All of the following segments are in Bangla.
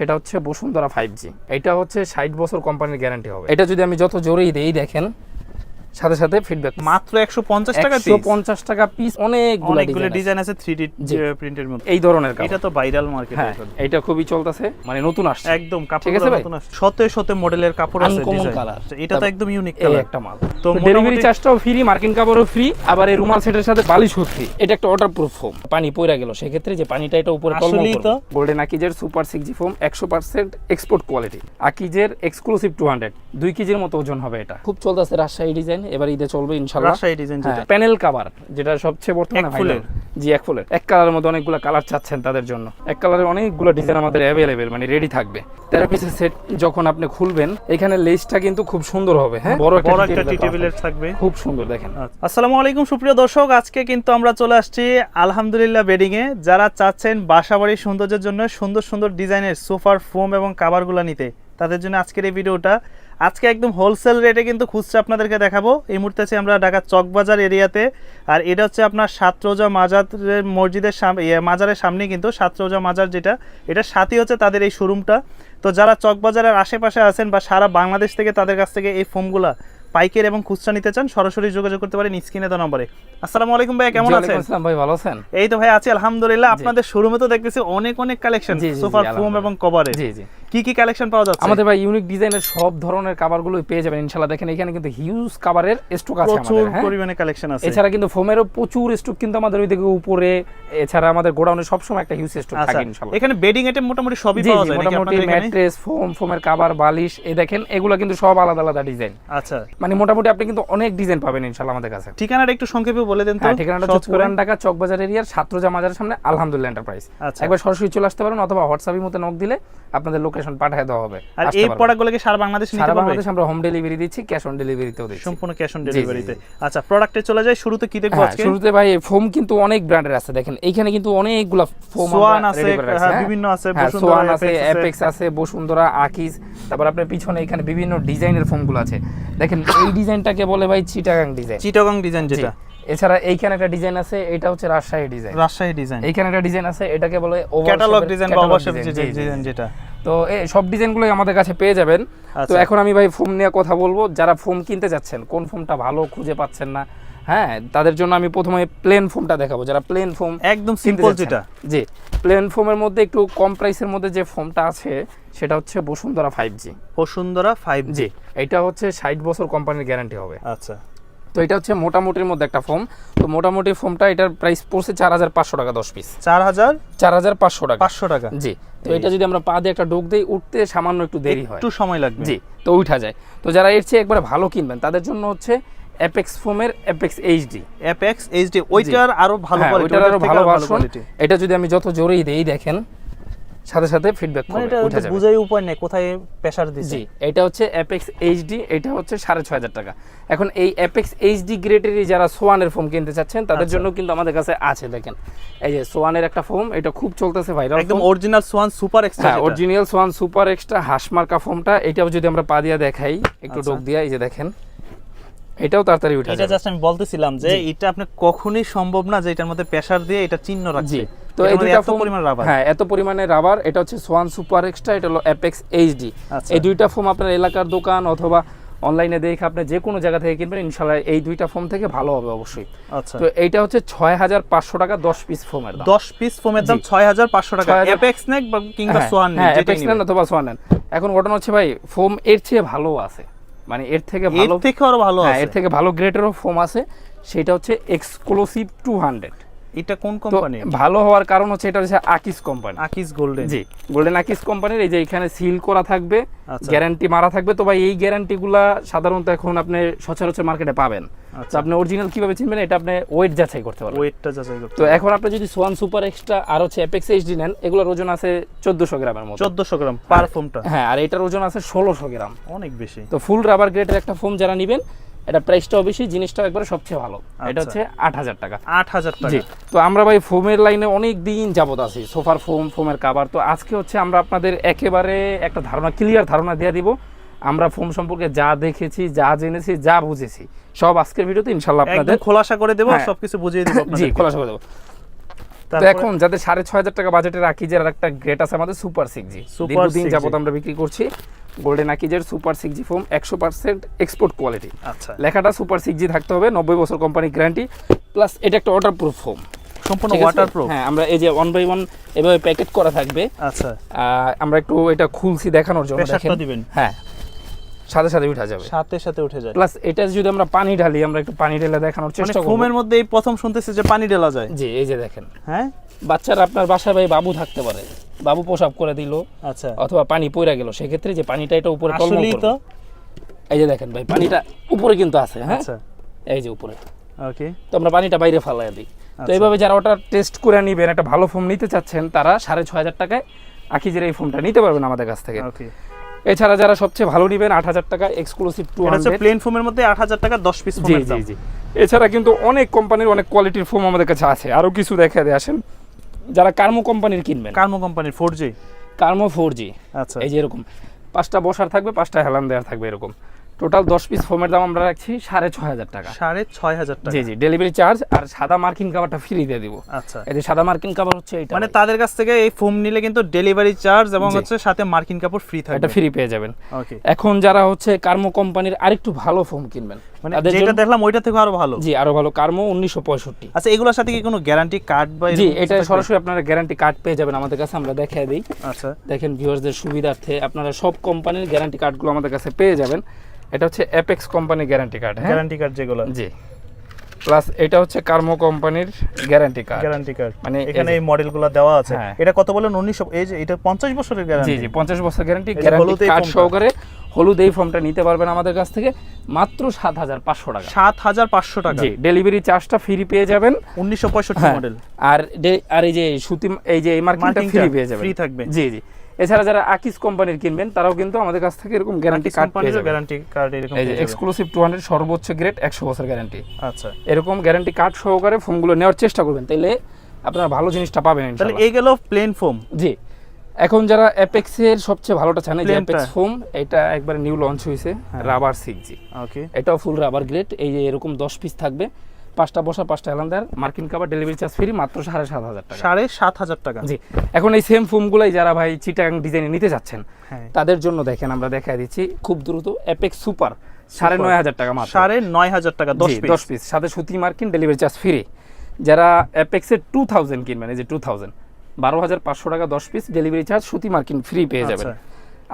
সেটা হচ্ছে বসুন্ধরা ফাইভ জি এটা হচ্ছে ষাট বছর কোম্পানির গ্যারান্টি হবে। এটা যদি আমি যত জোরেই দেই, দেখেন সাথে সাথে ফিডব্যাক মাত্র একশো পঞ্চাশ টাকা একশো piece? পঞ্চাশ টাকা পিস অনেকগুলো অনেকগুলো ডিজাইন ডিজাইন আছে থ্রি ডি প্রিন্টের মধ্যে। এই ধরনের এটা তো ভাইরাল মার্কেট হ্যাঁ এটা খুবই চলতেছে মানে নতুন আসছে। একদম কাপড় আছে ভাই? শতে শতে মডেলের কাপড় আছে design। এটা তো একদম ইউনিক কালার একটা মাল। তো ডেলিভারি চার্জটাও ফ্রি মার্কিন কাপড়ও ফ্রি আবার এই রুমাল সেটের সাথে বালিশও ফ্রি এটা একটা ওয়াটার প্রুফ ফোম পানি পড়ে গেল। সেক্ষেত্রে যে পানিটা এটা উপরে আসলেই তো। গোল্ডেন আকিজের সুপার সিক্স জি ফোম একশো পার্সেন্ট এক্সপোর্ট কোয়ালিটি আকিজের এক্সক্লুসিভ টু হান্ড্রেড দুই কেজির মতো ওজন হবে এটা। খুব চলতেছে রাজশাহী ডিজাইন এবার ঈদে চলবে ইনশাল্লাহ রাজশাহী ডিজাইন যেটা। প্যানেল কাভার যেটা সবচেয়ে বর্তমানে? জি এক ফুলের। এক কালারের মধ্যে অনেকগুলো কালার চাচ্ছেন তাদের জন্য। এক কালারের অনেকগুলো ডিজাইন আমাদের অ্যাভেলেবেল মানে রেডি থাকবে। তেরো পিসের সেট যখন আপনি খুলবেন এখানে লেসটা কিন্তু খুব সুন্দর হবে হ্যাঁ? বড় একটা টি টেবিলের থাকবে। থাকবে। খুব সুন্দর দেখেন। আচ্ছা। আসসালামু আলাইকুম সুপ্রিয় দর্শক। আজকে কিন্তু আমরা চলে আসছি আলহামদুলিল্লাহ বেডিং এ। যারা চাচ্ছেন বাসাবাড়ির সৌন্দর্যের জন্য সুন্দর সুন্দর ডিজাইনের সোফার ফোম এবং কাভারগুলো নিতে তাদের জন্য আজকের এই ভিডিওটা আজকে একদম হোলসেল রেটে কিন্তু খুচরা আপনাদেরকে দেখাবো। এই মুহূর্তে আছি আমরা ঢাকা চকবাজার এরিয়াতে। আর এটা হচ্ছে আপনার সাতরোজা মাজারের মসজিদের সামনে মাজারের সামনে কিন্তু সাতরোজা মাজার যেটা। এটা সাথী হচ্ছে তাদের এই শোরুমটা। তো যারা চকবাজারের আশেপাশে আছেন বা সারা বাংলাদেশ থেকে তাদের কাছ থেকে এই ফোমগুলা পাইকারি এবং খুচরা নিতে চান সরাসরি যোগাযোগ করতে পারেন স্ক্রিনে দেওয়া নম্বরে। আসসালামু আলাইকুম ভাই কেমন আছেন? আসসালাম ভাই ভালো আছেন? এই তো ভাই আছি আলহামদুলিল্লাহ। আপনাদের শোরুমে তো দেখতেছি অনেক অনেক কালেকশন সোফার ফোম এবং কভারে জি জি। কি কি কালেকশন পাওয়া যাচ্ছে? আমাদের ভাই ইউনিক ডিজাইনের সব ধরনের কাভারগুলো পেয়ে যাবেন ইনশাল্লাহ দেখেন এখানে কিন্তু হিউজ কাভারের স্টক আছে আমাদের হ্যাঁ? পরিমাণে কালেকশন আছে। এছাড়া কিন্তু ফোমেরও প্রচুর স্টক কিন্তু আমাদের ওইদিকে উপরে এছাড়া আমাদের গোডাউনে সবসময় একটা হিউজ স্টক আচ্ছা থাকে ইনশাল্লাহ এখানে বেডিং আইটেম মোটামুটি সবই পাওয়া যায় মোটামুটি ম্যাট্রেস ফোম ফোমের কাভার বালিশ এই দেখেন এগুলো কিন্তু সব আলাদা আলাদা ডিজাইন আচ্ছা। মানে মোটামুটি আপনি কিন্তু অনেক ডিজাইন পাবেন ইনশাল্লাহ আমাদের কাছে। ঠিকানাটা একটু সংক্ষেপে বলে দেন তো হ্যাঁ ঠিকানাটা হচ্ছে করে। পুরান ঢাকা চকবাজার এরিয়ার ছাত্রজা মাজারের সামনে আলহামদুলিল্লাহ এন্টারপ্রাইজ আচ্ছা। একবার সরাসরি চলে আসতে পারেন অথবা হোয়াটসঅ্যাপের মতো নক দিলে আপনাদের লোকেশন পাঠিয়ে দেওয়া হবে। আর এই পারবেন। প্রোডাক্টগুলো কি সারা বাংলাদেশ নিতে পারবে? সারা বাংলাদেশ আমরা হোম ডেলিভারি দিচ্ছি ক্যাশ অন ডেলিভারিতেও দিচ্ছি। সম্পূর্ণ ক্যাশ অন ডেলিভারিতে আচ্ছা প্রোডাক্টে চলে যায় শুরুতে কি দেখব হ্যাঁ, আজকে? শুরুতে ভাই ফোম কিন্তু অনেক ব্র্যান্ডের আছে দেখেন। এইখানে কিন্তু অনেকগুলা ফোম সোয়ান আছে হ্যাঁ বিভিন্ন আছে সোয়ান আছে অ্যাপেক্স আছে। বসুন্ধরা আকিজ তারপর আপনার পিছনে এখানে বিভিন্ন ডিজাইনের ফোমগুলো আছে। দেখেন এই ডিজাইনটাকে বলে ভাই চিটাগাং ডিজাইন চিটাগাং ডিজাইন যেটা। এছাড়া এইখানে একটা ডিজাইন আছে এটা হচ্ছে রাজশাহী ডিজাইন রাজশাহী ডিজাইন এইখানে একটা ডিজাইন আছে এটাকে বলে ক্যাটালগ ডিজাইন বা জি, ডিজাইন যেটা। তো এই সব ডিজাইনগুলোই আমাদের কাছে পেয়ে যাবেন। তো আচ্ছা। এখন আমি ভাই ফোম নিয়ে কথা বলব। যারা ফোম কিনতে যাচ্ছেন কোন ফোমটা ভালো খুঁজে পাচ্ছেন না হ্যাঁ তাদের জন্য আমি প্রথমে প্লেন ফোমটা দেখাবো। যারা প্লেন ফোম একদম সিম্পল যেটা। জি প্লেন ফোমের মধ্যে একটু কম প্রাইসের মধ্যে যে ফোমটা আছে সেটা হচ্ছে Bashundhara five G Bashundhara five G এটা হচ্ছে ষাট বছর কোম্পানির গ্যারান্টি হবে। আচ্ছা। তো এটা হচ্ছে মোটামুটির মধ্যে একটা ফোম। তো মোটামুটি ফোমটা এটার প্রাইস পড়ছে চার হাজার পাঁচশো টাকা দশ পিস চার হাজার চার হাজার পাঁচশো টাকা। পাঁচশো টাকা। জি তো এটা যদি আমরা পা দিয়ে একটা ডোক দিই উঠতে সামান্য একটু দেরি হয়। একটু সময় লাগবে। জি তো উঠা যায়। তো যারা এর চেয়ে একবারে ভালো কিনবেন তাদের জন্য হচ্ছে অ্যাপেক্স ফোমের অ্যাপেক্স এইচডি অ্যাপেক্স এইচডি ওইটার আরও ভালো কোয়ালিটি ওইটার আরও ভালো ভার্সন এটা যদি আমি যত জোরেই দেই দেখেন সাথে সাথে ফিডব্যাক মানে এটা বুঝাই উপায় নেই কোথায় প্রেসার দিছে। জি এটা হচ্ছে অ্যাপেক্স এইচডি এটা হচ্ছে সাড়ে ছয় হাজার টাকা। এখন এই অ্যাপেক্স এইচডি গ্রেডেরই যারা সোয়ানের ফোম কিনতে চাচ্ছেন তাদের আচ্ছা। জন্য কিন্তু আমাদের কাছে আছে দেখেন। এই যে সোয়ানের একটা ফোম এটা খুব চলতেছে ভাইরাল একদম অরিজিনাল সোয়ান সুপার এক্সট্রা হ্যাঁ অরিজিনাল সোয়ান সুপার এক্সট্রা হাঁসমার্কা ফোমটা এটাও যদি আমরা পা দিয়া দেখাই একটু আচ্ছা। ডোক দিয়া এই যে দেখেন। এটাও তাড়াতাড়ি উঠে এটা জাস্ট আমি বলতেছিলাম যে এটা আপনি কখনোই সম্ভব না যে এটার মধ্যে প্রেসার দিয়ে এটা চিহ্ন রাখছে। তো এই মধ্যে দুইটা এত ফোম পরিমাণ রাবার হ্যাঁ এত পরিমাণে রাবার এটা হচ্ছে সোয়ান সুপার এক্সট্রা এটা হলো অ্যাপেক্স এইচডি আচ্ছা। এই দুইটা ফোম আপনার এলাকার দোকান অথবা অনলাইনে দেখে আপনি যে কোনো জায়গা থেকে কিনবেন ইনশাল্লাহ এই দুইটা ফোম থেকে ভালো হবে অবশ্যই। আচ্ছা। তো এইটা হচ্ছে ছয় হাজার পাঁচশো টাকা দশ পিস ফোমের দাম। 10 পিস ফোমের দাম জি। 6500 টাকা। অ্যাপেক্স নেক কিংবা হ্যাঁ, সোয়ান হ্যাঁ অ্যাপেক্স নেন অথবা সোয়ান নেন এখন ঘটনা হচ্ছে ভাই ফোম এর চেয়ে ভালো আছে। মানে এর থেকে এর ভালো থেকে আরও ভালো হ্যাঁ এর থেকে ভালো গ্রেডেরও ফোম আছে। সেটা হচ্ছে এক্সক্লুসিভ টু হান্ড্রেড এটা কোন কোম্পানি ভালো হওয়ার কারণ হচ্ছে এটা হচ্ছে আকিস কোম্পানি আকিস গোল্ডেন জি গোল্ডেন আকিস কোম্পানির এই যে এখানে সিল করা থাকবে আচ্ছা। গ্যারান্টি মারা থাকবে। তো ভাই এই গ্যারান্টিগুলা সাধারণত এখন আপনি সচরাচর মার্কেটে পাবেন। আচ্ছা। আপনি অরিজিনাল কীভাবে চিনবেন? এটা আপনি ওয়েট যাচাই করতে পারবেন। ওয়েটটা যাচাই করতে তো এখন আপনি যদি সোয়ান সুপার এক্সট্রা আর হচ্ছে অ্যাপেক্স এইচডি নেন এগুলোর ওজন আছে চোদ্দশো গ্রামের মতো। 1400 গ্রাম পার ফোমটা হ্যাঁ আর এটার ওজন আছে ষোলোশো গ্রাম। অনেক বেশি। তো ফুল রাবার গ্রেডের একটা ফোম যারা নেবেন এটা প্রাইসটাও বেশি জিনিসটাও একবারে সবচেয়ে ভালো। এটা আচ্ছা। হচ্ছে আট হাজার টাকা। 8000 টাকা। জি তো আমরা ভাই ফোমের লাইনে অনেক দিন যাবত আছি সোফার ফোম ফোমের কাভার তো আজকে হচ্ছে আমরা আপনাদের একেবারে একটা ধারণা ক্লিয়ার ধারণা দিয়ে দিব। আমরা ফোম সম্পর্কে যা দেখেছি যা জেনেছি যা বুঝেছি সব আজকের ভিডিওতে ইনশাল্লাহ আপনাদের খোলাসা করে দেব হ্যাঁ। সবকিছু বুঝিয়ে দেব জি খোলাসা করে দেবো। তো এখন যাদের সাড়ে ছয় হাজার টাকা বাজেটে রাখি আর একটা গ্রেট আছে আমাদের সুপার সিক্স জি সুপার 6G যাবত আমরা বিক্রি করছি। গোল্ডেন আকিজের সুপার সিক্স জি ফোম একশো পার্সেন্ট এক্সপোর্ট কোয়ালিটি আচ্ছা। লেখাটা সুপার সিক্স জি থাকতে হবে নব্বই বছর কোম্পানি গ্যারান্টি প্লাস এটা একটা ওয়াটার প্রুফ ফোম সম্পূর্ণ ওয়াটার প্রুফ হ্যাঁ আমরা এই যে ওয়ান বাই ওয়ান এভাবে প্যাকেট করা থাকবে। আচ্ছা। আমরা একটু এটা খুলছি দেখানোর জন্য দেখেন। হ্যাঁ সাথে সাথে উঠা যাবে। সাথে সাথে উঠে যায়। প্লাস এটা যদি আমরা পানি ঢালি আমরা একটু পানি ঢেলে দেখানোর মানে চেষ্টা করব। ফোমের মধ্যে এই প্রথম শুনতেছি যে পানি ঢেলা যায়। জি এই যে দেখেন। হ্যাঁ? বাচ্চারা আপনার বাসায় ভাই বাবু থাকতে পারে। বাবু প্রসাব করে দিল আচ্ছা। অথবা পানি পইরা গেল। সেক্ষেত্রে যে পানিটা এটা উপরে টলমল করবে। তো। এই যে দেখেন ভাই পানিটা উপরে কিন্তু আছে হ্যাঁ? আচ্ছা। এই যে উপরে। ওকে তো আমরা পানিটা বাইরে ফালাই দিই। তো আচ্ছা। এইভাবে যারা ওটা টেস্ট করে নিবেন একটা ভালো ফোম নিতে চাচ্ছেন তারা সাড়ে ছয় হাজার টাকায় আকিজের এই ফোনটা নিতে পারবেন আমাদের কাছ থেকে। ওকে এছাড়া যারা সবচেয়ে ভালো নেবেন আট হাজার টাকা এক্সক্লুসিভ টু হান্ড্রেড প্লেন ফোমের মধ্যে আট হাজার টাকা দশ পিস জি জি জি। এছাড়া কিন্তু অনেক কোম্পানির অনেক কোয়ালিটির ফোম আমাদের কাছে আছে। আরও কিছু দেখা দিয়ে আসেন। যারা কার্মো কোম্পানির কিনবেন। কার্মো কোম্পানির ফোর জি কার্মো ফোর জি আচ্ছা। এই যে এরকম। পাঁচটা বসার থাকবে পাঁচটা হেলান দেওয়ার থাকবে এরকম। টোটাল দশ পিস ফোমের দাম আমরা রাখছি সাড়ে ছয় হাজার টাকা। সাড়ে ছয় হাজার টাকা। জি জি ডেলিভারি চার্জ আর সাদা মার্কিন কাভারটা ফ্রি দিয়ে দিব। আচ্ছা। এই যে সাদা মার্কিন কাভার হচ্ছে এটা মানে তাদের কাছ থেকে এই ফোম নিলে কিন্তু ডেলিভারি চার্জ এবং হচ্ছে সাথে মার্কিন কাপড় ফ্রি এটা ফ্রি পেয়ে যাবেন। ওকে এখন যারা হচ্ছে কার্মো কোম্পানির আরেকটু ভালো ফোম কিনবেন মানে যেটা দেখলাম ওইটা থেকে আরও ভালো। জি আরও ভালো। কার্মো উনিশশো পঁয়ষট্টি। আচ্ছা এগুলোর সাথে কি কোনো গ্যারান্টি কার্ড বা জি এটা সরাসরি আপনারা গ্যারান্টি কার্ড পেয়ে যাবেন আমাদের কাছে আমরা দেখাই দিই। আচ্ছা। দেখেন ভিউয়ার্সদের সুবিধার্থে আপনারা সব কোম্পানির গ্যারান্টি কার্ডগুলো আমাদের কাছে পেয়ে যাবেন। এটা হচ্ছে অ্যাপেক্স কোম্পানির গ্যারান্টি কার্ড হ্যাঁ? গ্যারান্টি কার্ড যেগুলো। জি। প্লাস এটা হচ্ছে কার্মো কোম্পানির গ্যারান্টি কার্ড গ্যারান্টি কার্ড মানে এখানে এই মডেলগুলো দেওয়া আছে। হ্যাঁ। এটা কত বলেন? উনিশশো এই যে এটা পঞ্চাশ বছরের গ্যারান্টি জি পঞ্চাশ বছর গ্যারান্টি গ্যারান্টি হলুদ এই কার্ড। সহকারে হলুদ এই ফর্মটা নিতে পারবেন আমাদের কাছ থেকে মাত্র সাত হাজার পাঁচশো টাকা। সাত হাজার পাঁচশো টাকা। জি ডেলিভারি চার্জটা ফ্রি পেয়ে যাবেন। উনিশশো পঁয়ষট্টি হ্যাঁ, মডেল আর আর এই যে সুতি এই যে এই মার্কিংটা ফ্রি পেয়ে যাবেন। free থাকবে। জি জি। এছাড়া যারা আকিস কোম্পানির কিনবেন তারাও কিন্তু আমাদের কাছ থেকে এরকম গ্যারান্টি কার্ড পেয়ে যাবেন। গ্যারান্টি কার্ড এরকম এই যে এক্সক্লুসিভ টু হান্ড্রেড সর্বোচ্চ গ্রেড একশো বছর গ্যারান্টি আচ্ছা। এরকম গ্যারান্টি কার্ড সহকারে ফোনগুলো নেওয়ার চেষ্টা করবেন তাইলে আপনারা ভালো জিনিসটা পাবেন তাহলে এই গেল প্লেন ফোম জি। এখন যারা অ্যাপেক্সের সবচেয়ে ভালোটা জানে যে অ্যাপেক্স ফোম এটা একবার নিউ লঞ্চ হয়েছে হ্যাঁ। রাবার সিক্স জি ওকে এটাও ফুল রাবার গ্রেড এই যে এরকম দশ পিস থাকবে পাঁচটা বসা পাঁচটা হেলান্দার মার্কিন কাবার ডেলিভারি চার্জ ফ্রি মাত্র সাড়ে সাত হাজার টাকা। সাড়ে সাত হাজার টাকা। জি এখন এই সেম ফোমগুলাই যারা ভাই চিটাং ডিজাইনে নিতে যাচ্ছেন হ্যাঁ। তাদের জন্য দেখেন আমরা দেখাই দিচ্ছি খুব দ্রুত অ্যাপেক্স সুপার সাড়ে নয় হাজার টাকা মাত্র। সাড়ে নয় হাজার টাকা দশ দশ পিস সাথে সুতি মার্কিন ডেলিভারি চার্জ ফ্রি যারা অ্যাপেক্সের টু থাউজেন্ড কিনবেন এই যে টু থাউজেন্ড বারো হাজার পাঁচশো টাকা দশ পিস ডেলিভারি চার্জ সুতি মার্কিন ফ্রি পেয়ে যাবেন। আচ্ছা।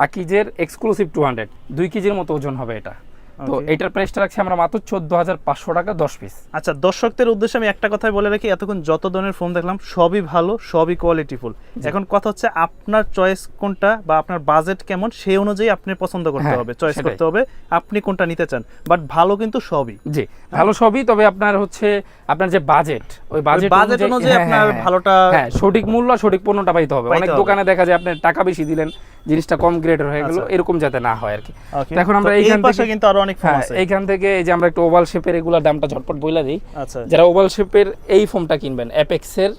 আকিজের এক্সক্লুসিভ টু হান্ড্রেড দুই কেজির মতো ওজন হবে এটা। তো এটার প্রাইসটা রাখছি আমরা মাত্র চোদ্দ হাজার পাঁচশো টাকা দশ পিস আচ্ছা দর্শকদের উদ্দেশ্যে আমি একটা কথাই বলে রাখি এতক্ষণ যত ধরনের ফোন দেখলাম সবই ভালো সবই কোয়ালিটিফুল এখন কথা হচ্ছে আপনার চয়েস কোনটা বা আপনার বাজেট কেমন সেই অনুযায়ী আপনি পছন্দ করতে হ্যাঁ, হবে চয়েস করতে হবে আপনি কোনটা নিতে চান। বাট ভালো কিন্তু সবই। জি ভালো সবই তবে আপনার হচ্ছে আপনার যে বাজেট ওই বাজেট বাজেট অনুযায়ী আপনার ভালোটা হ্যাঁ সঠিক মূল্য সঠিক পণ্যটা পাইতে হবে। অনেক দোকানে দেখা যায় আপনি টাকা বেশি দিলেন জিনিসটা কম গ্রেডের হয়ে গেল আচ্ছা। এরকম যাতে না হয় আর কি তো এখন আমরা এইখান পাশে থেকে- কিন্তু আরও অনেক ফর্ম হ্যাঁ আছে। এইখান থেকে এই যে আমরা একটু ওভাল শেপের এগুলা দামটা ঝটপট বইলা দিই। আচ্ছা। যারা ওভাল শেপের এই ফোমটা কিনবেন অ্যাপেক্সের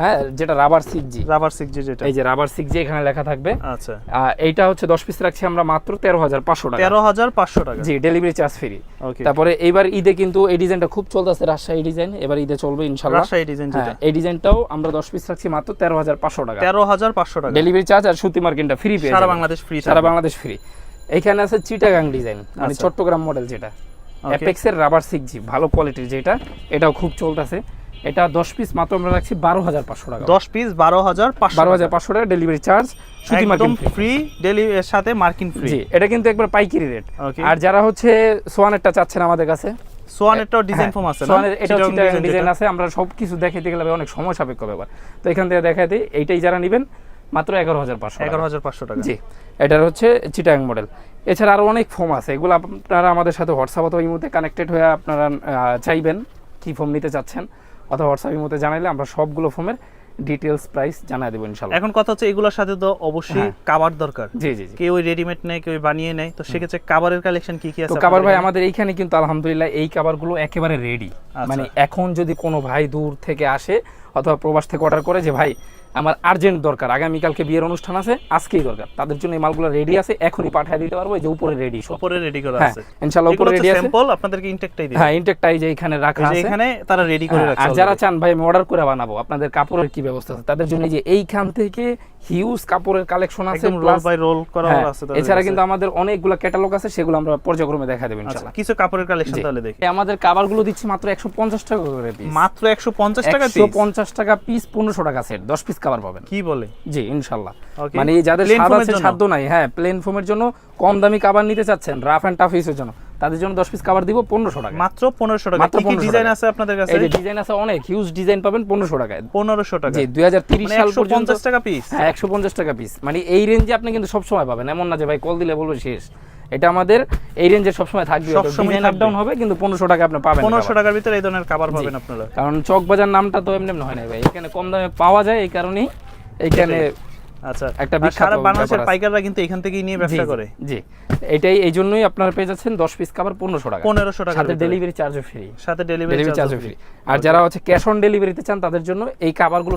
হ্যাঁ যেটা রাবার জি রাবার জি যেটা। এই যে রাবার জি এখানে লেখা থাকবে। আচ্ছা। এইটা হচ্ছে দশ পিস রাখছি আমরা মাত্র তেরো হাজার পাঁচশো টাকা। তেরো হাজার পাঁচশো টাকা। জি ডেলিভারি চার্জ ফ্রি ওকে তারপরে এইবার ঈদে কিন্তু এই ডিজাইনটা খুব চলতেছে রাজশাহী ডিজাইন। এবার ঈদে চলবে ইনশাল্লাহ রাজশাহী ডিজাইন হ্যাঁ যেটা। এই ডিজাইনটাও আমরা দশ পিস রাখছি মাত্র তেরো হাজার পাঁচশো টাকা। তেরো হাজার পাঁচশো টাকা। ডেলিভারি চার্জ আর সুতি মার্কিনটা ফ্রি পেয়ে সারা বাংলাদেশ ফ্রি সারা বাংলাদেশ ফ্রি এখানে আছে চিটাগাং ডিজাইন মানে। চট্টগ্রাম মডেল যেটা। অ্যাপেক্সের রাবার সিক্স জি ভালো কোয়ালিটির যেটা। এটাও খুব চলতেছে। এটা দশ পিস মাত্র আমরা রাখছি বারো হাজার পাঁচশো টাকা। দশ পিস বারো হাজার বারো হাজার পাঁচশো টাকা ডেলিভারি চার্জ একদম ফ্রি সাথে মার্কিন ফ্রি এটা কিন্তু একবার পাইকারি রেট আর যারা হচ্ছে সোয়ানেরটা চাচ্ছেন আমাদের কাছে সোয়ানেরটাও ডিজাইন ফর্ম আছে সোয়ানের এটাও ডিজাইন আছে আমরা সব কিছু দেখাইতে গেলে অনেক সময় সাপেক্ষ ব্যাপার। তো এখান থেকে দেখাই দিই এইটাই যারা নেবেন মাত্র এগারো হাজার পাঁচশো এগারো হাজার পাঁচশো টাকা। জি এটার হচ্ছে চিটাং মডেল এছাড়া আরও অনেক ফোম আছে এগুলো আপনারা আমাদের সাথে হোয়াটসঅ্যাপ অথবা ইমোতে কানেক্টেড হয়ে আপনারা চাইবেন কি ফোম নিতে চাচ্ছেন। অথবা হোয়াটসঅ্যাপের মধ্যে জানাইলে আমরা সবগুলো ফোমের ডিটেলস প্রাইস জানাই দেবো ইনশাল্লাহ। এখন কথা হচ্ছে এগুলোর সাথে তো অবশ্যই হ্যাঁ। কাবার দরকার। জি জি কেউ ওই রেডিমেড নেয় কেউ বানিয়ে নেয় তো সেক্ষেত্রে কাবারের কালেকশন কি কি আছে তো কাবার ভাই আমাদের এইখানে কিন্তু আলহামদুলিল্লাহ এই কাবারগুলো একেবারে রেডি আচ্ছা। মানে এখন যদি কোনো ভাই দূর থেকে আসে অথবা প্রবাস থেকে অর্ডার করে যে ভাই আমার আর্জেন্ট দরকার। আগামীকালকে বিয়ের অনুষ্ঠান আছে আজকেই দরকার। তাদের জন্য এই মালগুলো রেডি আছে এখনই পাঠিয়ে দিতে পারব যে উপরে রেডি উপরে রেডি করা হ্যাঁ আছে। ইনশাআল্লাহ উপরে রেডি আছে। স্যাম্পল আপনাদেরকে ইনটেকটাই দিই হ্যাঁ ইনটেকটাই যে এখানে রাখা আছে। এখানে তারা রেডি করে হ্যাঁ, রাখছে আর যারা চান ভাই আমি অর্ডার করে বানাবো আপনাদের কাপড়ের কি ব্যবস্থা আছে? তাদের জন্য যে এইখান থেকে হিউজ কাপড়ের কালেকশন আছে রোল বাই রোল করা হ্যাঁ, আছে এছাড়া কিন্তু আমাদের অনেকগুলো ক্যাটালগ আছে সেগুলো আমরা পর্যায়ক্রমে দেখা দেবো আচ্ছা, ইনশাআল্লাহ। কিছু কাপড়ের কালেকশন তাহলে দেখি। আমাদের কাভারগুলো দিচ্ছি মাত্র একশো পঞ্চাশ টাকা করে পিস মাত্র 150 টাকা পিস পঞ্চাশ টাকা পিস পনেরোশো টাকা সেট দশ পিস কাভার পাবেন। কি বলে? জি ইনশাল্লাহ মানে যাদের স্বাদ আছে? সাধ্য নাই। হ্যাঁ প্লেন ফোমের জন্য কম দামি কাভার নিতে চাচ্ছেন। রাফ অ্যান্ড টাফ ইউজের জন্য। তাদের জন্য দশ পিস কাভার দিব পনেরোশো টাকা মাত্র 1500 টাকা মাত্র কি 1500 ডিজাইন আছে আপনাদের কাছে? এই যে ডিজাইন আছে অনেক হিউজ ডিজাইন পাবেন পনেরোশো টাকায়। 1500 টাকা জি দুই হাজার তিরিশ মানে সাল পর্যন্ত 150 টাকা পিস হ্যাঁ একশো পঞ্চাশ টাকা পিস মানে এই রেঞ্জে আপনি কিন্তু সবসময় পাবেন। এমন না যে ভাই কল দিলে বলব শেষ। এটা আমাদের এই রেঞ্জে সবসময় থাকবে। সবসময় ডিজাইন আপ ডাউন হবে কিন্তু পনেরোশো টাকা আপনি পাবেন 1500 টাকার ভিতরে এই ধরনের কভার পাবেন আপনারা। কারণ চক বাজার নামটা তো এমনি এমনি হয় না ভাই। এখানে কম দামে পাওয়া যায় এই কারণেই। এইখানে আচ্ছা একটা সারা বাংলাদেশের পাইকাররা কিন্তু এখান থেকেই নিয়ে ব্যবসা করে। জি। এটাই এই জন্যই আপনারা পেয়ে যাচ্ছেন দশ পিস পনেরোশো টাকা। 1500 টাকার সাথে ডেলিভারি চার্জও ফ্রি সাথে ডেলিভারি চার্জও ফ্রি আর যারা হচ্ছে ক্যাশ অন ডেলিভারিতে চান তাদের জন্য এই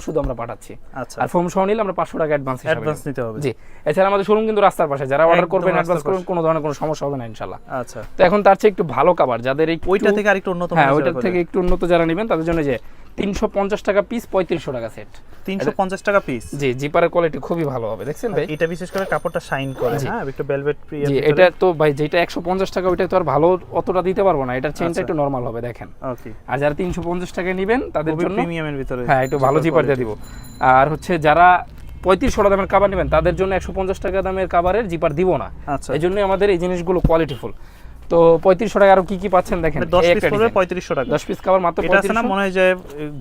শুধু আমরা পাঠাচ্ছি। আচ্ছা। আর ফোম সহ নিলে আমরা পাঁচশো টাকা অ্যাডভান্স অ্যাডভান্স নিতে হবে। জি। এছাড়া আমাদের শোরুম কিন্তু রাস্তার পাশে। যারা অর্ডার করবেন অ্যাডভান্স করবেন কোনো ধরনের কোনো সমস্যা হবে না ইনশাল্লাহ আচ্ছা। তো এখন তার চেয়ে একটু ভালো কাভার যাদের এই ওইটা থেকে আরেকটু উন্নত হ্যাঁ যারা থেকে একটু উন্নত যারা নেবেন তাদের জন্য যে তিনশো পঞ্চাশ টাকা পিস পঁয়ত্রিশশো টাকা সেট 350 টাকা পিস জি জিপারের কোয়ালিটি খুবই ভালো হবে দেখছেন ভাই? এটা বিশেষ করে কাপড়টা শাইন করে হ্যাঁ? একটু ভেলভেট জি এটা তো ভাই যেটা একশো পঞ্চাশ টাকা ওইটা তো আর ভালো অতটা দিতে পারব না এটার চেনটা আচ্ছা। একটু নর্মাল হবে দেখেন। ওকে। আর যারা তিনশো পঞ্চাশ টাকায় নেবেন তাদের জন্য প্রিমিয়ামের ভিতরে হ্যাঁ একটু ভালো জিপার দিয়ে দিব। আর হচ্ছে যারা পঁয়ত্রিশশো টাকা দামের কাবার নেবেন তাদের জন্য একশো পঞ্চাশ টাকা দামের কাবারের জিপার দিব না। আচ্ছা। এই জন্যই আমাদের এই জিনিসগুলো কোয়ালিটিফুল তো পঁয়ত্রিশশো টাকা আরও কি কি পাচ্ছেন দেখেন? 10 এই পিস design। 3500 টাকা। দশ পিস কাবার মাত্র এটা না মনে হয় যে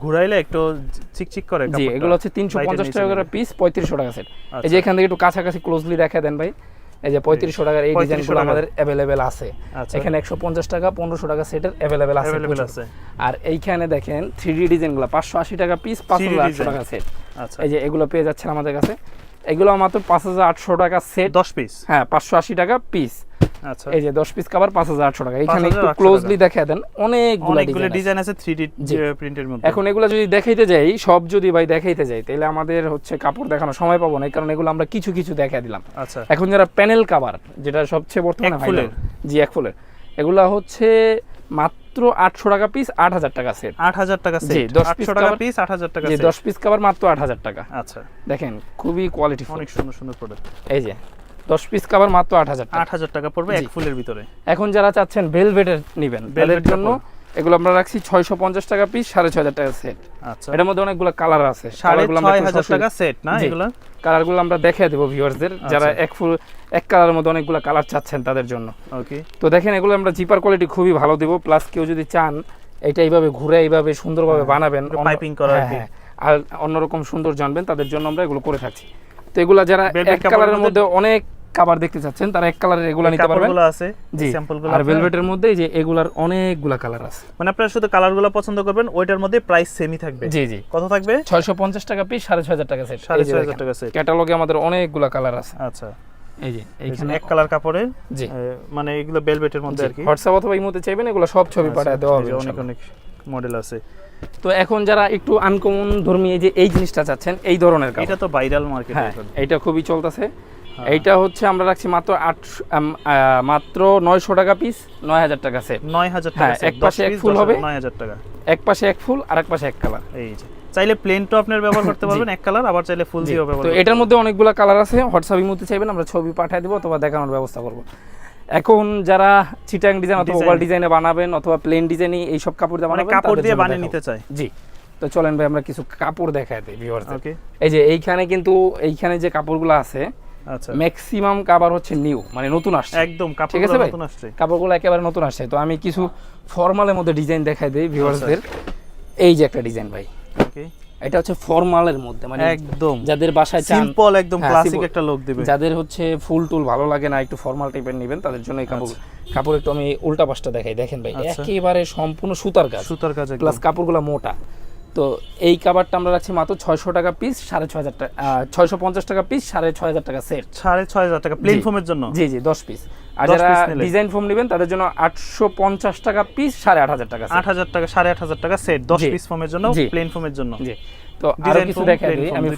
ঘুরাইলে একটু চিকচিক করে জি এগুলো হচ্ছে তিনশো পঞ্চাশ টাকা করে পিস পঁয়ত্রিশশো টাকা সেট এই আচ্ছা। যে এখান থেকে একটু কাছাকাছি ক্লোজলি দেখা দেন ভাই। এই যে পঁয়ত্রিশশো টাকার এই 3500 ডিজাইনগুলো আমাদের অ্যাভেলেবেল আছে। আচ্ছা। এখানে একশো পঞ্চাশ টাকা পনেরোশো টাকা সেটের অ্যাভেলেবেল আছে। আর এইখানে দেখেন থ্রি ডি ডিজাইনগুলো পাঁচশো আশি টাকা পিস পাঁচশো আটশো টাকা সেট আচ্ছা। এই যে এগুলো পেয়ে যাচ্ছেন আমাদের কাছে। এগুলো মাত্র পাঁচ হাজার আটশো টাকা সেট 10 পিস হ্যাঁ পাঁচশো আশি টাকা পিস আচ্ছা। এই যে দশ পিস কাবার পাঁচ হাজার আটশো টাকা। এখানে একটু ক্লোজলি দেখা দেন অনেকগুলো ডিজাইন আছে। 3D প্রিন্টের মধ্যে। এখন এগুলো যদি দেখাইতে যাই সব যদি ভাই দেখাইতে যাই তাহলে আমাদের হচ্ছে কাপড় দেখানো সময় পাবো না কারণ এগুলো আমরা কিছু কিছু দেখা দিলাম। আচ্ছা। এখন যারা প্যানেল কাভার যেটা সবচেয়ে বর্তমানে ফুলের। জি এক ফুলের। এগুলা হচ্ছে মাত্র আটশো টাকা পিস আট হাজার টাকা সেট 8000 টাকা জি, সেট দশ পিস টাকা পিস আট হাজার টাকা দশ পিস কাবার মাত্র আট হাজার টাকা। আচ্ছা। দেখেন খুবই কোয়ালিটি অনেক সুন্দর সুন্দর প্রোডাক্ট এই যে দশ পিস কাবার মাত্র আট হাজার আট হাজার টাকা পড়বে এক ফুলের ভিতরে। এখন যারা চাচ্ছেন ভেলভেটের নেবেন ভেলভেটের জন্য। এগুলো আমরা রাখছি ছয়শো পঞ্চাশ টাকা পিস সাড়ে ছয় হাজার টাকা সেট আচ্ছা। এটার মধ্যে অনেকগুলো কালার আছে। সাড়ে Colourগুলো আমরা ছয় হাজার টাকা সেট না জি। কালারগুলো আমরা দেখিয়ে দেবো ভিউয়ার্সদের যারা আচ্ছা। এক ফুল এক কালারের মধ্যে অনেকগুলো কালার চাচ্ছেন তাদের জন্য। ওকে তো দেখেন এগুলো আমরা জিপার কোয়ালিটি খুবই ভালো দেবো প্লাস কেউ যদি চান এটা এইভাবে ঘুরে এইভাবে সুন্দরভাবে বানাবেন একটু অন্য- piping করা আর হ্যাঁ, হ্যাঁ। আর অন্যরকম সুন্দর জানবেন তাদের জন্য আমরা এগুলো করে থাকছি। তো এগুলা যারা এক কালারের মধ্যে- অনেক কাবার দেখতে চাচ্ছেন তারা এক কালারের এগুলো নিতে পারবেন। কাপড়গুলো আছে জি স্যাম্পলগুলো আর ভেলভেটের মধ্যে যে এগুলার অনেকগুলা কালার আছে। মানে আপনারা শুধু কালারগুলো পছন্দ করবেন ওইটার মধ্যে প্রাইস সেমই থাকবে। জি জি। কত থাকবে? ছয়শো পঞ্চাশ টাকা পিস সাড়ে ছয় হাজার টাকা সেট সাড়ে ছয় হাজার টাকা সেট ক্যাটালগে আমাদের অনেকগুলা কালার আছে। আচ্ছা। এই যে এইখানে এক কালার কাপড়ে জি। মানে এগুলো বেলভেটের মধ্যে আর কি। হোয়াটসঅ্যাপ অথবা ইমোতে চাইবেন এগুলো সব ছবি পাঠায় দেওয়া হবে অনেক অনেক মডেল আছে। তো এখন যারা একটু আনকমন ধর্মী যে এই জিনিসটা চাচ্ছেন এই ধরনের এটা তো ভাইরাল মার্কেট হ্যাঁ এইটা খুবই চলতেছে। এইটা হচ্ছে আমরা রাখছি মাত্র আট মাত্র নয়শো টাকা পিস নয় হাজার টাকা সেট নয় হাজার টাকা হ্যাঁ, এক পাশে এক ফুল হবে। নয় হাজার টাকা। এক পাশে এক ফুল আর এক পাশে এক কালার এই যে চাইলে প্লেনটা আপনার ব্যবহার করতে পারবেন এক কালার আবার চাইলে ফুল দিয়েও ব্যবহার তো এটার মধ্যে অনেকগুলো কালার আছে হোয়াটসঅ্যাপ ইমোতে চাইবেন আমরা ছবি পাঠিয়ে দেবো অথবা দেখানোর ব্যবস্থা করব। এখন যারা চিটাং ডিজাইন অথবা ওভাল ডিজাইনে বানাবেন অথবা প্লেন ডিজাইনে এই সব কাপড় দিয়ে মানে বানাবেন কাপড় দিয়ে বানিয়ে নিতে চাই। জি। তো চলেন ভাই আমরা কিছু কাপড় দেখাই দিই ভিউয়ারদের ওকে এই যে এইখানে কিন্তু এইখানে যে কাপড়গুলো আছে ম্যাক্সিমাম কাবার হচ্ছে নিউ মানে নতুন আসছে। একদম ঠিক আছে ভাই? কাপড়গুলো একেবারে নতুন আসছে। তো আমি কিছু ফর্মালের মধ্যে ডিজাইন দেখাই দিই ভিউয়ার্সদের এই যে একটা ডিজাইন ভাই। ওকে এটা হচ্ছে ফর্মালের মধ্যে মানে একদম। যাদের বাসায় সিম্পল একদম হ্যাঁ, ক্লাসিক একটা লুক দিবে। যাদের হচ্ছে ফুল টুল ভালো লাগে না একটু ফর্মাল টাইপের নেবেন তাদের জন্য এই কাপড় কাপড় একটু আমি উল্টা পাশটা দেখাই। দেখেন ভাই আচ্ছা। একেবারে সম্পূর্ণ সুতার কাজ। সুতার কাজ প্লাস কাপড়গুলো মোটা। তো এই কাবারটা আমরা রাখছি মাত্র ছয়শো টাকা পিস সাড়ে ছয় হাজার টাকা ছয়শো পঞ্চাশ টাকা পিস সাড়ে ছয় হাজার টাকা সেট সাড়ে ছয় হাজার টাকা প্লেন ফোমের জন্য? জি জি দশ পিস আর যারা ডিজাইন ফোম নেবেন তাদের জন্য আটশো পঞ্চাশ টাকা পিস সাড়ে আট হাজার টাকা আট হাজার টাকা সাড়ে আট হাজার টাকা সেট দশ পিস ফোমের জন্য। প্লেন ফোমের জন্য। জি। তো আরও কিছু দেখাই দিই। আমি।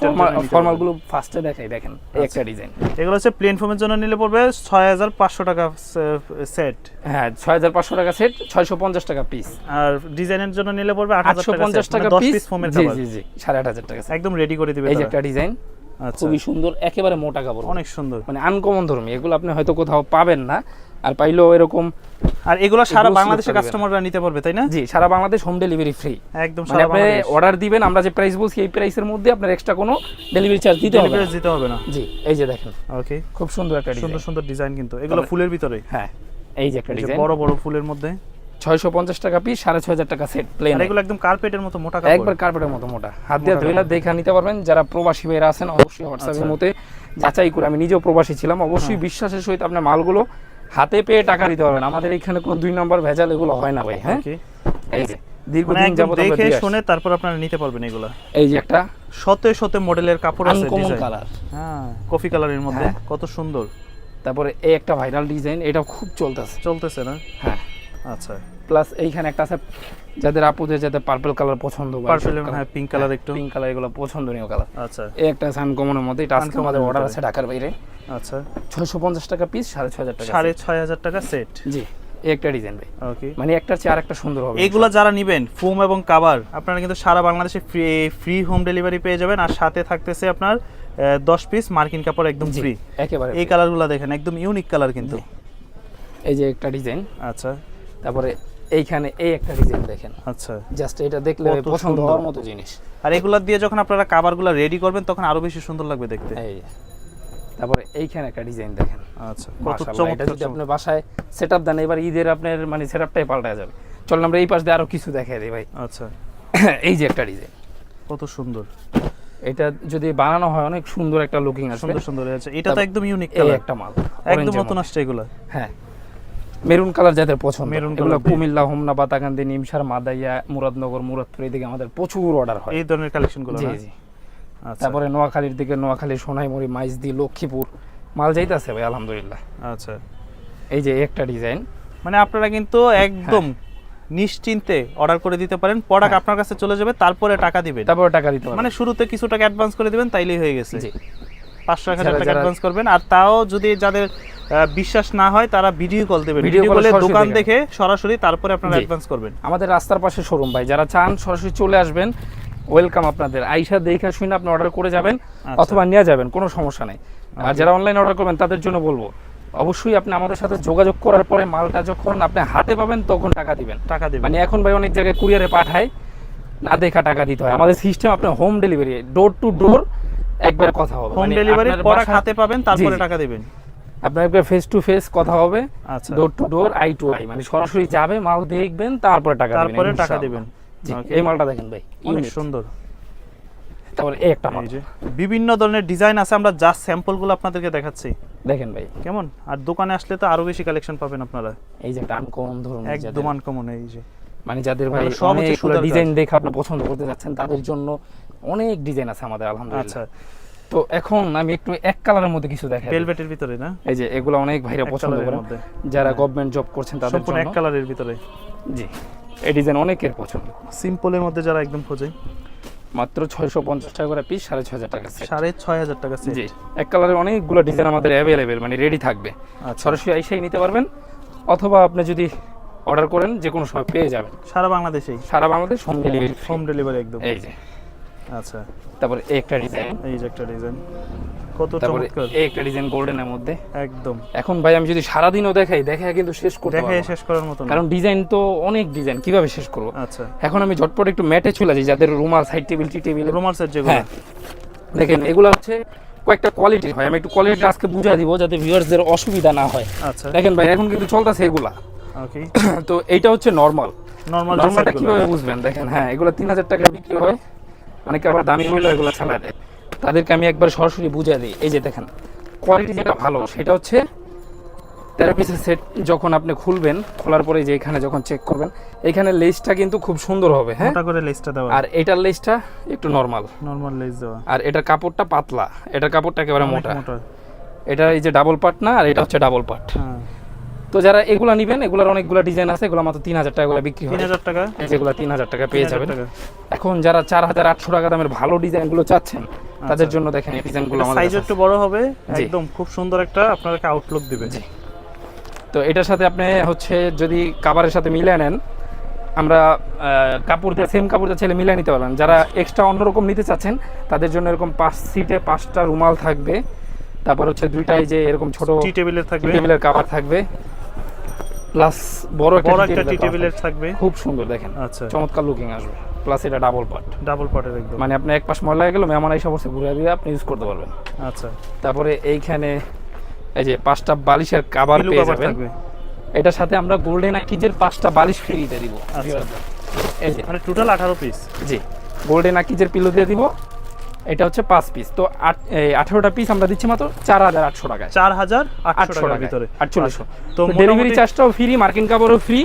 ফর্মালগুলো ফার্স্টে দেখাই দেখেন আচ্ছা। একটা ডিজাইন এগুলো হচ্ছে প্লেন ফোমের জন্য নিলে পড়বে ছয় হাজার পাঁচশো টাকা সেট হ্যাঁ ছয় হাজার পাঁচশো টাকা সেট ছয়শো পঞ্চাশ টাকা পিস আর ডিজাইনের জন্য নিলে পড়বে আট টাকা মানে দশ পিস পিস ফোমের জি জি জি সাড়ে আট হাজার টাকা একদম রেডি করে দিবে এই যে একটা ডিজাইন আচ্ছা। খুবই সুন্দর একেবারে মোটা কাপড়। অনেক সুন্দর। মানে আনকমন ধর্মী এগুলো আপনি হয়তো কোথাও পাবেন না। আর পাইলেও এরকম আর এগুলো সারা বাংলাদেশের কাস্টমাররা নিতে পারবে তাই না? জি সারা বাংলাদেশ হোম ডেলিভারি ফ্রি একদম মানে সারা আপনি অর্ডার দিবেন আমরা যে প্রাইস বলছি এই প্রাইসের মধ্যে আপনার এক্সট্রা কোনো ডেলিভারি চার্জ দিতে হবে না। দিতে হবে না। জি এই যে দেখেন। ওকে খুব সুন্দর একটা ডিজাইন সুন্দর সুন্দর ডিজাইন কিন্তু। এগুলো ফুলের ভিতরে? হ্যাঁ এই যে একটা ডিজাইন বড় বড় ফুলের মধ্যে? ছয়শো পঞ্চাশ টাকা পিস সাড়ে ছয় হাজার টাকা সেট প্লেন আর এগুলো একদম কার্পেটের মতো মোটা একবার কাপড় কার্পেটের মতো মোটা। হাত দিয়ে ধুইলা দেখা নিতে পারবেন। যারা প্রবাসী ভাইরা আছেন অবশ্যই হোয়াটসঅ্যাপের আচ্ছা। মধ্যে যাচাই করে আমি নিজেও প্রবাসী ছিলাম অবশ্যই হ্যাঁ। বিশ্বাসের সহিত আপনার মালগুলো হাতে পেয়ে টাকা দিতে পারবেন। আমাদের এখানে কোনো দুই নম্বর ভেজাল এগুলো হয় না ভাই হ্যাঁ? এই যে মানে দীর্ঘদিন যাবত দেখে শুনে তারপর আপনারা নিতে পারবেন এগুলো। এই যে একটা শতে শতে মডেলের কাপড় আছে কমন ডিজাইন কালার হ্যাঁ কফি কালারের মধ্যে। হ্যাঁ। কত সুন্দর। তারপরে এই একটা ভাইরাল ডিজাইন এটা খুব চলতেছে। চলতেছে না? হ্যাঁ। আচ্ছা। প্লাস এইখানে একটা আছে যাদের আপুদের যাতে পার্পল কালার পছন্দ পার্পল হ্যাঁ পিঙ্ক কালার একটু। পিঙ্ক কালার এগুলো পছন্দনীয় কালার আচ্ছা। এই একটা আছে আনকমনের মধ্যে এটা আজকে আমাদের অর্ডার আছে ঢাকার বাইরে। আচ্ছা। ছয়শো পঞ্চাশ টাকা পিস সাড়ে ছয় হাজার টাকা সাড়ে ছয় হাজার টাকা সেট জি এই একটা ডিজাইন ভাই। ওকে মানে একটার চেয়ে আরেকটা সুন্দর হবে। এগুলো যারা নিবেন ফোম এবং কাভার আপনারা কিন্তু সারা বাংলাদেশে ফ্রি ফ্রি হোম ডেলিভারি পেয়ে যাবেন। আর সাথে থাকতেছে আপনার দশ পিস মার্কিন কাপড় একদম ফ্রি একেবারে এই কালারগুলো দেখেন একদম ইউনিক কালার কিন্তু। এই যে একটা ডিজাইন আচ্ছা। তারপরে এইখানে এই একটা ডিজাইন দেখেন। আচ্ছা। জাস্ট এটা দেখলে পছন্দ হওয়ার মতো জিনিস। আর এগুলা দিয়ে যখন আপনারা কাভারগুলো রেডি করবেন তখন আরও বেশি সুন্দর লাগবে দেখতে। এই তারপরে এইখানে একটা ডিজাইন দেখেন। আচ্ছা কত চমৎকার যদি আপনি বাসায় সেটআপ দেন এবার ঈদের আপনার মানে সেটআপটাই পাল্টা যাবে। চলুন আমরা এই পাশ দিয়ে আরও কিছু দেখাই দিই ভাই। আচ্ছা। এই যে একটা ডিজাইন কত সুন্দর। এটা যদি বানানো হয় অনেক সুন্দর একটা লুকিং আসবে। সুন্দর সুন্দর হয়েছে এটা তো একদম ইউনিক কালার একটা মাল। একদম নতুন আসছে এগুলো। হ্যাঁ। মেরুন কালার যাদের পছন্দ। Maroon এগুলো কুমিল্লা হোমনা বাতাকান্দি নিমসার মাদাইয়া মুরাদনগর মুরাদপুর এদিকে আমাদের প্রচুর অর্ডার হয়। এই ধরনের কালেকশনগুলো জি জি। আচ্ছা। তারপরে নোয়াখালীর দিকে নোয়াখালী সোনাইমুড়ি মাইজদি লক্ষ্মীপুর মাল যাইতেছে ভাই আলহামদুলিল্লাহ। আচ্ছা। এই যে একটা ডিজাইন মানে আপনারা কিন্তু একদম নিশ্চিন্তে অর্ডার করে দিতে পারেন প্রোডাক্ট হ্যাঁ। আপনার কাছে চলে যাবে তারপরে টাকা দিবেন। তারপরে টাকা দিতে মানে মানে শুরুতে কিছু টাকা অ্যাডভান্স করে দিবেন তাইলেই হয়ে গেছে। জি। পাঁচশো এক হাজার যারা- টাকা অ্যাডভান্স করবেন। আর তাও যদি যাদের বিশ্বাস না হয় তারা ভিডিও কল দেবেন। ভিডিও কলে দোকান দেখে সরাসরি তারপরে আপনারা অ্যাডভান্স করবেন। আমাদের রাস্তার পাশে শোরুম ভাই। যারা চান সরাসরি চলে আসবেন। ওয়েলকাম আপনাদের। আইসা দেখা শুনে আপনি অর্ডার করে যাবেন আচ্ছা। অথবা নিয়ে যাবেন কোনো সমস্যা নেই। আর যারা অনলাইন অর্ডার করবেন তাদের জন্য বলব অবশ্যই আপনি আমাদের সাথে যোগাযোগ করার পরে মালটা যখন আপনি হাতে পাবেন তখন টাকা দিবেন। টাকা দিবেন। মানে এখন ভাই অনেক জায়গায় কুরিয়ারে পাঠায় না দেখা টাকা দিতে হয়। আমাদের সিস্টেম আপনার home delivery door to door একবার কথা হবে। হোম মানে ডেলিভারি প্রোডাক্ট হাতে পাবেন তারপরে। টাকা দিবেন। আপনার ফেস টু ফেস কথা হবে আচ্ছা। Door to door eye to eye মানে সরাসরি যাবে মাল দেখবেন তারপরে টাকা দিবেন। তারপরে টাকা দিবেন। এই মালটা দেখেন ভাই অনেক সুন্দর। তারপরে এই একটা মাল। বিভিন্ন ধরনের ডিজাইন আছে আমরা জাস্ট স্যাম্পলগুলো আপনাদেরকে দেখাচ্ছি। দেখেন ভাই। কেমন? আর দোকানে আসলে তো আরও বেশি কালেকশন পাবেন আপনারা। এই যে একটা আনকমন ধরুন একদম আনকমন এই যে। মানে যাদের ভাই এগুলো সব। ডিজাইন দেখে আপনি পছন্দ করতে যাচ্ছেন তাদের জন্য অনেক ডিজাইন আছে আমাদের আলহামদুলিল্লাহ। আচ্ছা। তো এখন আমি একটু এক কালারের মধ্যে কিছু দেখাই। ভেলভেটের ভিতরে না? এই যে এগুলো অনেক ভাইরা পছন্দ মধ্যে। যারা গভর্নমেন্ট জব করছেন তাদের সম্পূর্ণ এক কালারের ভিতরে। জি এই ডিজাইন অনেকের পছন্দ। সিম্পলের মধ্যে যারা একদম খোঁজে। মাত্র ছয়শো পঞ্চাশ টাকা করে পিস সাড়ে ছয় হাজার টাকা। সাড়ে ছয় হাজার টাকা জি এক কালারের অনেকগুলো ডিজাইন আমাদের অ্যাভেলেবেল মানে রেডি থাকবে। আচ্ছা। সরাসরি আইসাই নিতে পারবেন। অথবা আপনি যদি অর্ডার করেন যে কোনো সময় পেয়ে যাবেন। সারা বাংলাদেশেই। সারা Bangladesh home delivery home delivery একদম। এই যে। আচ্ছা। তারপরে একটা ডিজাইন এই যে একটা ডিজাইন কত চমৎকার। এই একটা ডিজাইন গোল্ডেনের মধ্যে। একদম। এখন ভাই আমি যদি সারাদিনও দেখাই দেখা কিন্তু শেষ করতে দেখে। শেষ করার মতো কারণ ডিজাইন তো অনেক ডিজাইন কীভাবে শেষ করব? আচ্ছা। এখন আমি ঝটপট একটু ম্যাটে চলে যাই যাদের রুমাল সাইড টেবিল টি টেবিল রোমাল সেট যেগুলো। হ্যাঁ। দেখেন এগুলো হচ্ছে কয়েকটা কোয়ালিটি হয়। আমি একটু কোয়ালিটি আজকে বুঝা দিব যাতে ভিউয়ার্সদের অসুবিধা না হয়। আচ্ছা। দেখেন ভাই এখন কিন্তু চলতেছে এগুলা। ওকে তো এইটা হচ্ছে নর্মাল নরমাল নর্মালটা কীভাবে বুঝবেন? দেখেন হ্যাঁ এগুলো তিন হাজার টাকা বিক্রি হয়। অনেকে আবার দামি হইল এগুলো ছাড়া দেয়। তাদেরকে আমি একবার সরাসরি বুঝিয়ে দিই। এই যে দেখেন কোয়ালিটি যেটা ভালো সেটা হচ্ছে তেরো পিসের সেট যখন আপনি খুলবেন খোলার পরে যে এখানে যখন চেক করবেন এখানে লেসটা কিন্তু খুব সুন্দর হবে হ্যাঁ? করে লেসটা দেওয়া। আর এটার লেসটা একটু নর্মাল নরমাল লেস দেওয়া। আর এটার কাপড়টা পাতলা। এটার কাপড়টা একেবারে মোটা। মোটা। এটা এই যে ডাবল পার্ট না আর এটা হচ্ছে ডাবল পার্ট হ্যাঁ। তো যারা এগুলা নিবেন এগুলার অনেকগুলো ডিজাইন আছে এগুলো মাত্র তিন হাজার টাকা করে বিক্রি হয়। হাজার টাকা? যেগুলো তিন হাজার টাকা পেয়ে যাবেন। এখন যারা চার হাজার আটশো টাকা দামের ভালো ডিজাইনগুলো চাচ্ছেন তাদের আচ্ছা। জন্য দেখেন এই ডিজাইনগুলো আমাদের সাইজ একটু বড় হবে একদম খুব সুন্দর একটা আপনাকে আউটলুক দিবে। জি। তো এটার সাথে আপনি হচ্ছে যদি কাবারের সাথে মিলিয়ে নেন আমরা কাপড় দিয়ে সেম কাপড় দিয়ে ছেলে মিলিয়ে নিতে পারবেন। যারা এক্সট্রা অন্যরকম নিতে চাচ্ছেন তাদের জন্য এরকম পাঁচ সিটে পাঁচটা রুমাল থাকবে। তারপর হচ্ছে দুইটাই যে এরকম ছোট টি টেবিলের থাকবে। টেবিলের কাভার থাকবে। প্লাস বড় একটা টি টেবিলের থাকবে। খুব সুন্দর দেখেন। আচ্ছা। চমৎকার লুকিং আসবে। প্লাস এটা ডাবল পার্ট ডাবল পার্টের একদম। মানে আপনি এক পাশ ময়লা গেল মেহমান এই সমস্ত ঘুরে দিয়ে আপনি ইউজ করতে পারবেন। আচ্ছা। তারপরে এইখানে এই যে পাঁচটা বালিশের কাবার পেয়ে যাবেন। এটার সাথে আমরা গোল্ডেন আকিজের পাঁচটা বালিশ ফ্রিতে দিব। আচ্ছা। এই যে। মানে টোটাল আঠারো পিস জি। গোল্ডেন আকিজের পিলো দিয়ে দিব। এটা হচ্ছে পাঁচ পিস তো আঠারোটা পিস আমরা দিচ্ছি মাত্র চার হাজার আটশো টাকায়। চার হাজার আটশো টাকার ভিতরে। আটচল্লিশশো। তো তো ডেলিভারি চার্জটাও ফ্রি মার্কিন কাপড়ও ফ্রি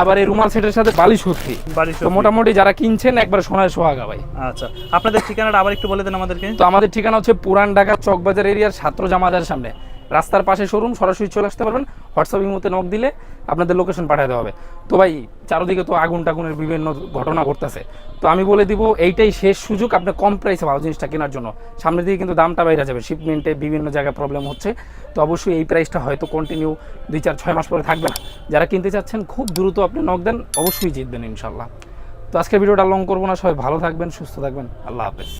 আবার এই রুমাল সেটের সাথে বালিশও ফ্রি বাড়ির তো মোটামুটি যারা কিনছেন একবার সোনায় সোহাগা ভাই। আচ্ছা। আপনাদের ঠিকানাটা আবার একটু বলে দেন আমাদেরকে। তো আমাদের ঠিকানা হচ্ছে পুরান ঢাকা চকবাজার এরিয়ার ছাত্র জামাজার সামনে। রাস্তার পাশে শোরুম, সরাসরি চলে আসতে পারবেন। হোয়াটসঅ্যাপ ইমোতে নক দিলে আপনাদের লোকেশন দেওয়া হবে। তো ভাই, চারদিকে তো আগুন টাগুনের বিভিন্ন ঘটনা ঘটতেছে। তো আমি বলে দিব, এইটাই শেষ সুযোগ। আপনি কম প্রাইসে ভালো জিনিসটা কেনার জন্য। সামনের দিকে কিন্তু দামটা বাইরে যাবে। শিপমেন্টে বিভিন্ন জায়গায় প্রবলেম হচ্ছে। তো অবশ্যই এই প্রাইসটা হয়তো কন্টিনিউ দুই চার ছয় মাস পরে থাকবে না। যারা কিনতে চাচ্ছেন, খুব দ্রুত আপনি নক দেন। অবশ্যই জিতবেন ইনশাল্লাহ তো আজকের ভিডিওটা লং করব না। সবাই ভালো থাকবেন, সুস্থ থাকবেন। আল্লাহ হাফেজ।